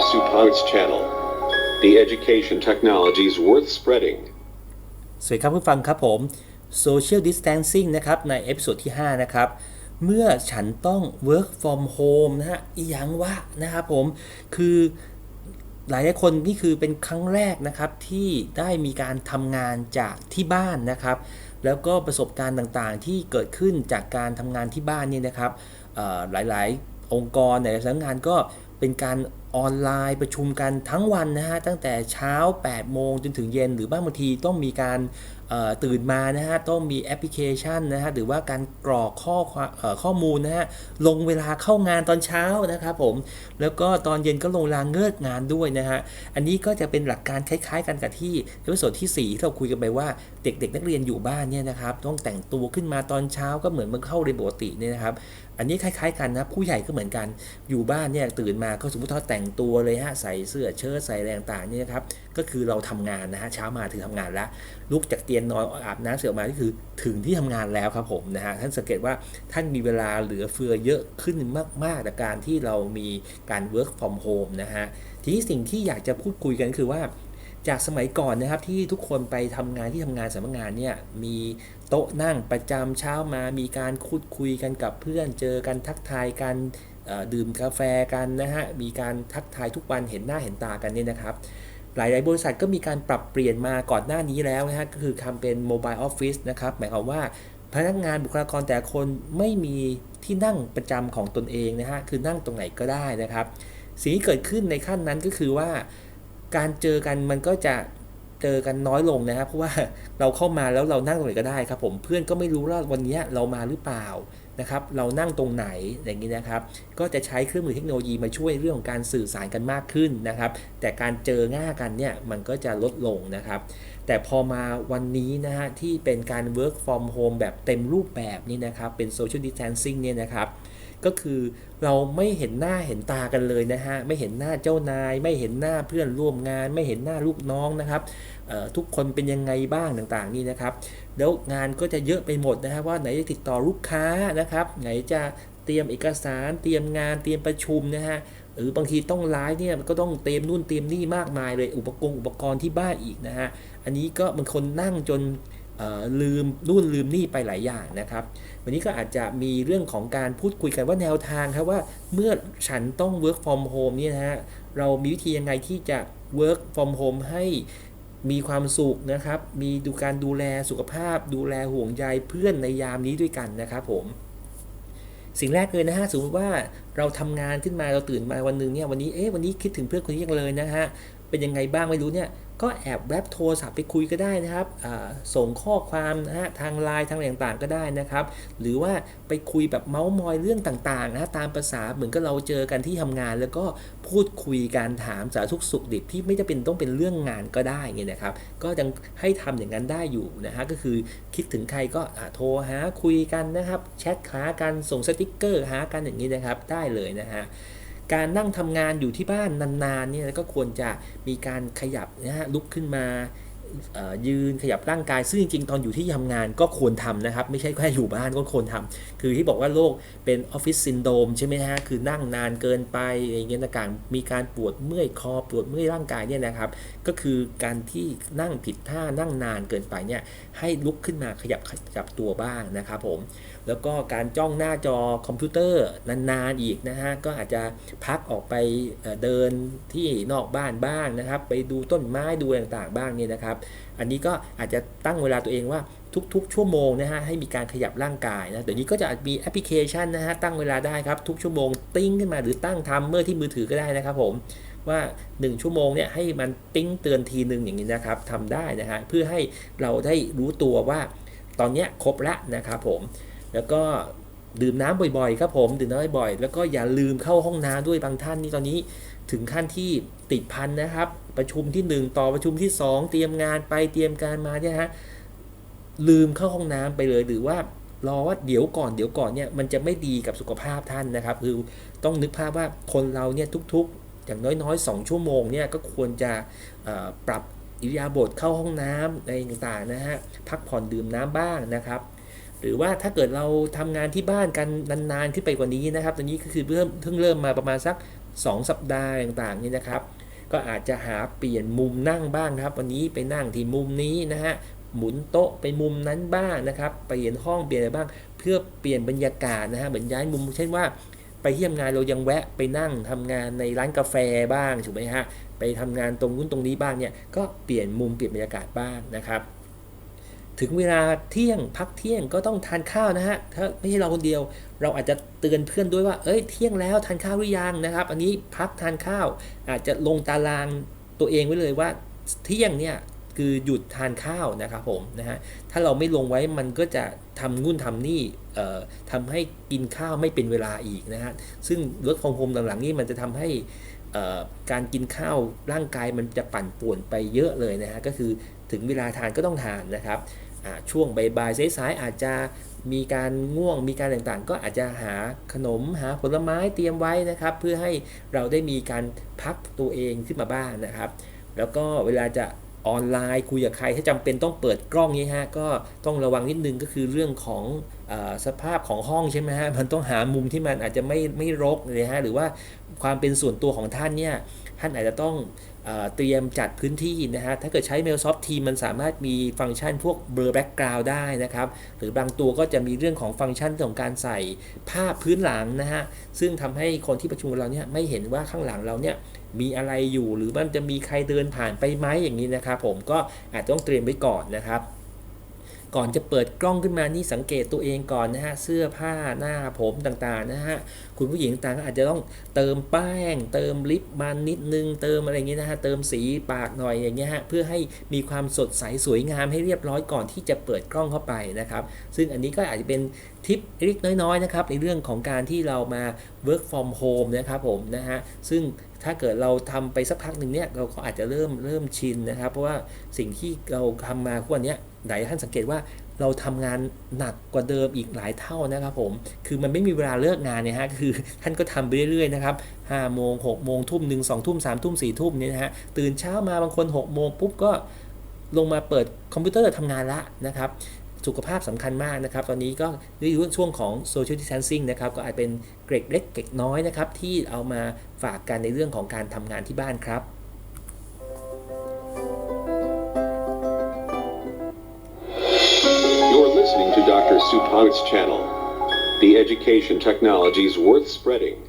Supank's channel. The education technologies worth spreading. สวัสดีครับผู้ฟังครับผม Social Distancing นะครับในเอพิโซดที่ 5 นะครับ เมื่อฉันต้อง work from home นะฮะอีหยังวะนะครับผม คือหลายคนนี่คือเป็นครั้งแรกนะครับที่ได้มีการทำงานจากที่บ้านนะครับ แล้วก็ประสบการณ์ต่างๆ ที่เกิดขึ้นจากการทำงานที่บ้านนี่นะครับหลายๆ องค์กรในสำนักงานก็เป็นการ ออนไลน์ประชุมกันทั้งวันนะฮะตั้งแต่เช้า 8 โมงจนถึงเย็น หรือบ้างบางทีต้องมีการ ตื่นมานะฮะต้องมีแอปพลิเคชันนะฮะหรือว่าการกรอกข้อข้อมูลนะฮะลงเวลาเข้างานตอนเช้านะครับผมแล้วก็ตอนเย็นก็ลงลาเลิกงานด้วยนะฮะอันนี้ก็จะเป็นหลักการคล้าย ๆ กันกับที่ในส่วนที่4ที่เราคุยกันไปว่าเด็ก ๆ นักเรียนอยู่บ้านเนี่ยนะครับต้องแต่งตัวขึ้นมาตอนเช้าก็เหมือนมันเข้าเรียนปกติเนี่ยนะครับอันนี้คล้ายๆกันนะผู้ใหญ่ก็เหมือนกันอยู่บ้านเนี่ยตื่นมาก็สมมติเขาแต่งตัวเลยฮะใส่เสื้อเชิ้ตใส่แรงต่างๆเนี่ยนะครับก็คือเราทำงานนะฮะเช้ามาถึงทำงานแล้วลุกจากเตียงนอนอาบน้ำเสร็จออกมาก็คือถึงที่ทำงานแล้วครับผมนะฮะท่านสังเกตว่าท่านมีเวลาเหลือเฟือเยอะขึ้นมากๆจากการที่เรามีการ work from home นะฮะทีนี้สิ่งที่อยากจะพูดคุยกันคือว่าจากสมัยก่อนนะครับที่ทุกคนไปทำงานที่ทำงานสำนักงานเนี่ยมีโต๊ะนั่งประจำเช้ามา มีการพูดคุยกันกับเพื่อนเจอกันทักทายกันดื่มกาแฟกันนะฮะมีการทักทายทุกวันเห็นหน้าเห็นตากันเนี่ยนะครับ หลาย ๆ บริษัทก็มีการปรับเปลี่ยนมาก่อนหน้านี้แล้วนะฮะก็คือทำเป็นโมบายออฟฟิศนะครับหมายความว่าพนักงานบุคลากรแต่คนไม่มีที่นั่งประจำของตนเองนะฮะคือนั่งตรงไหนก็ได้นะครับ สิ่งที่เกิดขึ้นในขั้นนั้นก็คือว่า การเจอกันมันก็จะ เจอกันน้อยลงนะครับเพราะว่าเราเข้ามาแล้วเรานั่งตรงไหนก็ได้ครับผมเพื่อนก็ไม่รู้ว่าวันนี้เรามาหรือเปล่านะครับเรานั่งตรงไหนอย่างนี้นะครับ ก็จะใช้เครื่องมือเทคโนโลยีมาช่วยเรื่องของการสื่อสารกันมากขึ้นนะครับ แต่การเจอหน้ากันเนี่ยมันก็จะลดลงนะครับ แต่พอมาวันนี้นะฮะที่เป็นการ work from home แบบเต็มรูปแบบนี่นะครับเป็น social distancing เนี่ยนะครับ ก็คือเราไม่เห็นหน้าเห็นตากันเลยนะฮะไม่เห็นหน้าเจ้านาย ไม่เห็นหน้าเพื่อนร่วมงาน ไม่เห็นหน้าลูกน้องนะครับทุกคนเป็นยังไงบ้างต่างๆนี่นะครับ แล้วงานก็จะเยอะไปหมดนะฮะว่าไหนจะติดต่อลูกค้านะครับ ไหนจะเตรียมเอกสาร เตรียมงานเตรียมประชุมนะฮะหรือบางทีต้องไลฟ์เนี่ยก็ต้องเตรียมนู่นเตรียมนี่มากมายเลยอุปกรณ์อุปกรณ์ที่บ้านอีกนะฮะอันนี้ก็บางคนนั่งจน ลืมนู่นลืมนี่ไปหลายอย่างนะครับ วันนี้ก็อาจจะมีเรื่องของการพูดคุยกันว่าแนวทางครับว่าเมื่อฉันต้อง work from home เนี่ยนะฮะเรามีวิธียังไงที่จะ work from home ให้มีความสุขนะครับ มีดูการดูแลสุขภาพ ดูแลห่วงใยเพื่อนในยามนี้ด้วยกันนะครับผม สิ่งแรกเลยนะฮะสมมติว่าเราทำงานขึ้นมาเราตื่นมาวันหนึ่งเนี่ยวันนี้เอ๊ะวันนี้คิดถึงเพื่อนคนนี้ยังเลยนะฮะเป็นยังไงบ้างไม่รู้เนี่ย ก็แอบแวบโทรศัพท์ไปคุยก็ได้นะครับส่งข้อความนะฮะทางไลน์ทางอะไรต่างๆก็ได้นะครับ หรือว่าไปคุยแบบเมาส์มอยเรื่องต่างๆนะฮะตามภาษาเหมือนกับเราเจอกันที่ทำงาน แล้วก็พูดคุยการถามสารทุกสุขดิบที่ไม่จำเป็นต้องเป็นเรื่องงานก็ได้ไงนะครับ ก็ยังให้ทำอย่างนั้นได้อยู่นะฮะก็คือคิดถึงใครก็โทรหาคุยกันนะครับแชทหากันส่งสติกเกอร์หากันอย่างนี้นะครับได้เลยนะฮะ การนั่งทำงานอยู่ที่บ้านนานๆเนี่ยก็ควรจะมีการขยับนะฮะลุกขึ้นมา ยืนขยับร่างกาย ซึ่งจริงๆ ตอนอยู่ที่ทำงานก็ควรทำนะครับ ไม่ใช่แค่อยู่บ้านก็ควรทำคือที่บอกว่าโรคเป็นออฟฟิศซินโดมใช่ไหมฮะ คือนั่งนานเกินไปอย่างเงี้ยต่างๆมีการปวดเมื่อยคอปวดเมื่อยร่างกายเนี่ยนะครับ ก็คือการที่นั่งผิดท่านั่งนานเกินไปเนี่ยให้ลุกขึ้นมาขยับขยับตัวบ้างนะครับผมแล้วก็การจ้องหน้าจอคอมพิวเตอร์นานๆอีกนะฮะก็อาจจะพักออกไปเอ่อเดินที่นอกบ้านบ้างนะครับ ไปดูต้นไม้ดูต่างๆบ้างเนี่ยนะครับอันนี้ก็อาจจะตั้งเวลาตัวเองว่าทุกๆ ชั่วโมงนะฮะให้มีการขยับร่างกายนะเดี๋ยวนี้ก็จะมีแอปพลิเคชันนะฮะตั้งเวลาได้ครับทุกชั่วโมงติ้งขึ้นมาหรือตั้งทำเมื่อที่มือถือก็ได้นะครับผมว่า 1 ชั่วโมงเนี่ยให้มันติ้งเตือนทีหนึ่งอย่างนี้นะครับทำได้นะฮะเพื่อให้เราได้รู้ตัวว่าตอนเนี้ยครบละนะครับผมแล้วก็ดื่มน้ำบ่อยๆครับผมดื่มน้ำบ่อยๆแล้วก็อย่าลืมเข้าห้องน้ำด้วยบางท่านนี่ตอนนี้ถึงขั้นที่ติดพันนะครับ ประชุมที่ 1 ต่อประชุมที่ 2 เตรียมงานไปเตรียมการมาเนี่ยฮะลืมเข้าห้องน้ำไปเลยหรือว่ารอว่าเดี๋ยวก่อนเดี๋ยวก่อนเนี่ยมันจะไม่ดีกับสุขภาพท่านนะครับ คือต้องนึกภาพว่าคนเราเนี่ยทุกๆ อย่างน้อยๆ 2 ชั่วโมงเนี่ยก็ควรจะปรับอิริยาบถเข้าห้องน้ำอะไรต่างๆนะฮะพักผ่อนดื่มน้ำบ้างนะครับหรือว่าถ้าเกิดเราทำงานที่บ้านกันนานๆขึ้นไปกว่านี้นะครับ ตอนนี้ก็คือเริ่มเพิ่งเริ่มมาประมาณสัก 2 สัปดาห์ต่างๆนี่นะครับ ก็อาจจะหาเปลี่ยนมุมนั่งบ้างนะครับ วันนี้ไปนั่งที่มุมนี้นะฮะหมุนโต๊ะไปมุมนั้นบ้างนะครับเปลี่ยนห้องเปลี่ยนอะไรบ้าง เพื่อเปลี่ยนบรรยากาศนะฮะเหมือนย้ายมุมเช่นว่าไปเที่ยมงานเรายังแวะไปนั่งทำงานในร้านกาแฟบ้างถูกไหมฮะไปทำงานตรงนู้นตรงนี้บ้างเนี่ยก็เปลี่ยนมุมเปลี่ยนบรรยากาศบ้างนะครับ ถึงเวลาเที่ยงพักเที่ยงก็ต้องทานข้าวนะฮะถ้าไม่ใช่เราคนเดียว เราอาจจะเตือนเพื่อนด้วยว่าเอ้ยเที่ยงแล้วทานข้าวหรือยังนะครับ อันนี้พักทานข้าว อาจจะลงตารางตัวเองไว้เลยว่าเที่ยงเนี่ยคือหยุดทานข้าวนะครับผมนะฮะถ้าเราไม่ลงไว้มันก็จะทำงุ่นทำนี่ทำให้กินข้าวไม่เป็นเวลาอีกนะฮะซึ่งลดฟองโฮมหลังๆนี่มันจะทำให้การกินข้าวร่างกายมันจะปั่นป่วนไปเยอะเลยนะฮะก็คือถึงเวลาทานก็ต้องทานนะครับ ช่วงบ่ายๆสายๆอาจจะมีการง่วงมีการต่างๆ ก็อาจจะหาขนมหาผลไม้เตรียมไว้นะครับ เพื่อให้เราได้มีการพักตัวเองขึ้นมาบ้างนะครับ แล้วก็เวลาจะออนไลน์คุยกับใครถ้าจำเป็นต้องเปิดกล้องนี้ฮะก็ต้องระวังนิดนึงก็คือเรื่องของอสภาพของห้องใช่ไหมฮะมันต้องหามุมที่มันอาจจะไม่ไม่รกเลยฮะหรือว่าความเป็นส่วนตัวของท่านเนี่ย ท่านอาจจะต้องเตรียมจัดพื้นที่นะฮะ ถ้าเกิดใช้ Microsoft Teams มันสามารถมีฟังก์ชันพวก blur background ได้นะครับ หรือบางตัวก็จะมีเรื่องของฟังก์ชันของการใส่ภาพพื้นหลังนะฮะ ซึ่งทำให้คนที่ประชุมเราเนี่ยไม่เห็นว่าข้างหลังเราเนี่ยมีอะไรอยู่ หรือมันจะมีใครเดินผ่านไปไหมอย่างนี้นะครับผมก็อาจจะต้องเตรียมไว้ก่อนนะครับ ก่อนจะเปิดกล้องขึ้นมานี่สังเกตตัวเองก่อนนะฮะเสื้อผ้าหน้าผมต่างๆนะฮะคุณผู้หญิงต่างก็อาจจะต้องเติมแป้ง เติมลิปมันนิดนึงเติมอะไรเงี้ยนะฮะเติมสีปากหน่อยอย่างเงี้ยฮะเพื่อให้มีความสดใสสวยงามให้เรียบร้อยก่อนที่จะเปิดกล้องเข้าไปนะครับซึ่งอันนี้ก็อาจจะเป็นทิปเล็กน้อยๆนะครับในเรื่องของการที่เรามา work from home นะครับผมนะฮะซึ่ง ถ้าเกิดเราทำไปสักพักหนึ่งเนี่ยเราก็อาจจะเริ่มเริ่มชินนะครับ เพราะว่าสิ่งที่เราทำมาทุกวันนี้หลายท่านสังเกตว่าเราทำงานหนักกว่าเดิมอีกหลายเท่านะครับผม คือมันไม่มีเวลาเลิกงานเนี่ยฮะ คือท่านก็ทำไปเรื่อยๆนะครับ5โมง6โมงทุ่มหนึ่งสองทุ่มสามทุ่มสี่ทุ่มเนี่ยนะฮะ ตื่นเช้ามาบางคน6โมงปุ๊บก็ลงมาเปิดคอมพิวเตอร์ทำงานละนะครับ สุขภาพสำคัญมากนะครับ ตอนนี้ก็ในช่วงของ social distancing นะครับก็อาจเป็นเกร็ดเล็กเกร็ดน้อยนะครับ ที่เอามาฝากกันในเรื่องของการทำงานที่บ้านครับ You're listening to Dr. Supank's channel. The education technologies worth spreading.